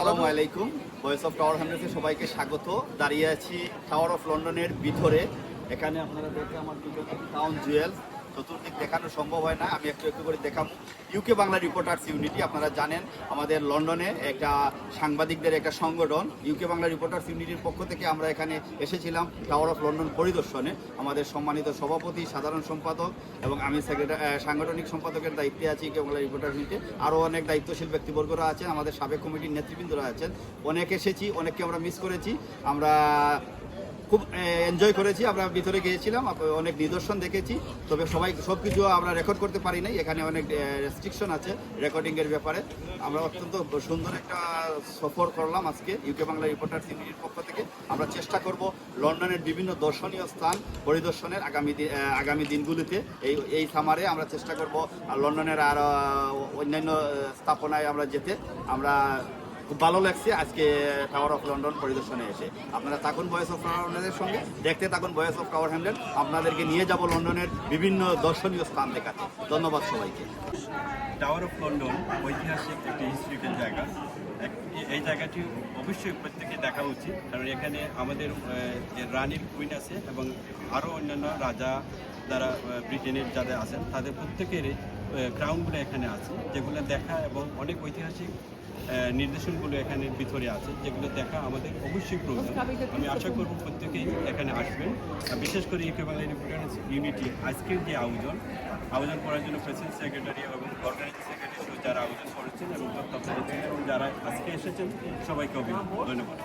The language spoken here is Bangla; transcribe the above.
আসসালামু আলাইকুম। ভয়েস অফ টাওয়ার হান্ড্রেডে সবাইকে স্বাগত। দাঁড়িয়ে আছি টাওয়ার অফ লন্ডনের ভিতরে। এখানে আপনারা দেখে আমার টাউন জুয়েল চতুর্দিক দেখানো সম্ভব হয় না, আমি একটু একটু করে দেখাবো। ইউকে বাংলা রিপোর্টার্স ইউনিটি আপনারা জানেন, আমাদের লন্ডনে একটা সাংবাদিকদের একটা সংগঠন। ইউকে বাংলা রিপোর্টার্স ইউনিটির পক্ষ থেকে আমরা এখানে এসেছিলাম টাওয়ার অফ লন্ডন পরিদর্শনে। আমাদের সম্মানিত সভাপতি, সাধারণ সম্পাদক এবং আমি সেক্রেটারি সাংগঠনিক সম্পাদকের দায়িত্বে আছি ইউকে বাংলা রিপোর্টার্স ইউনিটে আরও অনেক দায়িত্বশীল ব্যক্তিবর্গরা আছেন, আমাদের সাবেক কমিটির নেতৃবৃন্দরা আছেন। অনেক এসেছি, অনেককে আমরা মিস করেছি। আমরা খুব এনজয় করেছি। আমরা ভিতরে গিয়েছিলাম অনেক নিদর্শন দেখেছি। তবে সবাই সব কিছু আমরা রেকর্ড করতে পারি নাই। এখানে অনেক রেস্ট্রিকশন আছে রেকর্ডিংয়ের ব্যাপারে। আমরা অত্যন্ত সুন্দর একটা সফর করলাম আজকে ইউকে বাংলা রিপোর্টার ইউনিটির পক্ষ থেকে। আমরা চেষ্টা করব লন্ডনের বিভিন্ন দর্শনীয় স্থান পরিদর্শনের আগামী আগামী দিনগুলিতে। এই এই সামারে আমরা চেষ্টা করব লন্ডনের আর অন্যান্য স্থাপনায় আমরা যেতে। আমরা খুব ভালো লাগছে। আজকে টাওয়ার অফ লন্ডন পরিদর্শনে এসে। আপনারা থাকুন ভয়েস অফ লন্ডনের সঙ্গে। দেখতে থাকুন ভয়েস অফ টাওয়ার হ্যান্ডেল আপনাদেরকে নিয়ে যাব লন্ডনের বিভিন্ন দর্শনীয় স্থান দেখাতে। ধন্যবাদ সবাইকে। টাওয়ার অফ লন্ডন ঐতিহাসিক একটি হিস্ট্রিক্যাল জায়গা। এই জায়গাটি অবশ্যই প্রত্যেকে দেখা উচিত। কারণ এখানে আমাদের যে রানীর কুইন আছে এবং আরও অন্যান্য রাজা যারা ব্রিটেনের যারা আছেন, তাদের প্রত্যেকেরই ক্রাউনগুলো এখানে আছে, যেগুলো দেখা এবং অনেক ঐতিহাসিক নির্দেশনগুলো এখানে ভিতরে আছে, যেগুলো দেখা আমাদের অবশ্যই প্রয়োজন। আমি আশা করব প্রত্যেকেই এখানে আসবেন। বিশেষ করে ইউকে বাংলা ইম্পর্টেন্স ইউনিটি আজকের যে আয়োজন আয়োজন করার জন্য প্রেসিডেন্ট সেক্রেটারি এবং অর্গানাইজিং সেক্রেটারি যারা আয়োজন করেছেন এবং যারা আজকে এসেছেন, সবাইকে অভিনন্দন। ধন্যবাদ।